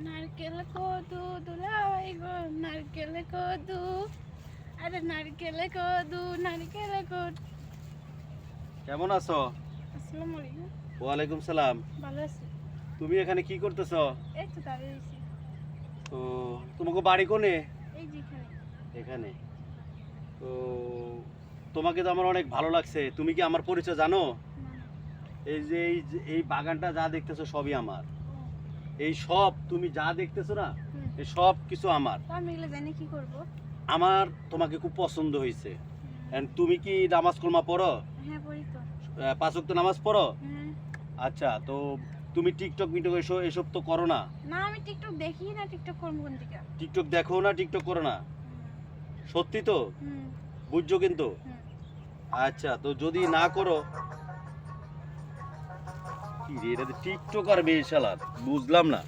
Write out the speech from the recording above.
নারকেল কদু দুলাই গো নারকেল কদু। আরে নারকেল কদু নারকেল কদু। কেমন আছো? আসসালামু আলাইকুম। ওয়ালাইকুম সালাম। ভালো আছি। তুমি এখানে কি করতেছো? এই তো দাঁড়িয়ে আছি। তো তোমাকে বাড়ি কোনে? এই যেখানে এখানে। তো তোমাকে তো আমার অনেক ভালো লাগছে। তুমি কি আমার পরিচয় জানো? এই যে এই যে- এই বাগানটা যা দেখতেছো সবই আমার। এই সব তুমি যা দেখতেছো না এই সব কিছু আমার। জানি কি করব? আমার তোমাকে খুব পছন্দ হয়েছে। তুমি কি নামাজ কলমা পড়ো? হ্যাঁ পড়ি তো। পাঁচ ওয়াক্ত নামাজ পড়ো? আচ্ছা তো তুমি টিকটক মিটক এসব এসব তো করো না? না আমি টিকটক দেখি না টিকটক করব কোন দিকে? টিকটক দেখো না টিকটক করো না? সত্যি তো? বুঝছ কিন্তু? আচ্ছা তো যদি না করো কি রে এটা টিকটক আর মেয়ে শালার বুঝলাম না।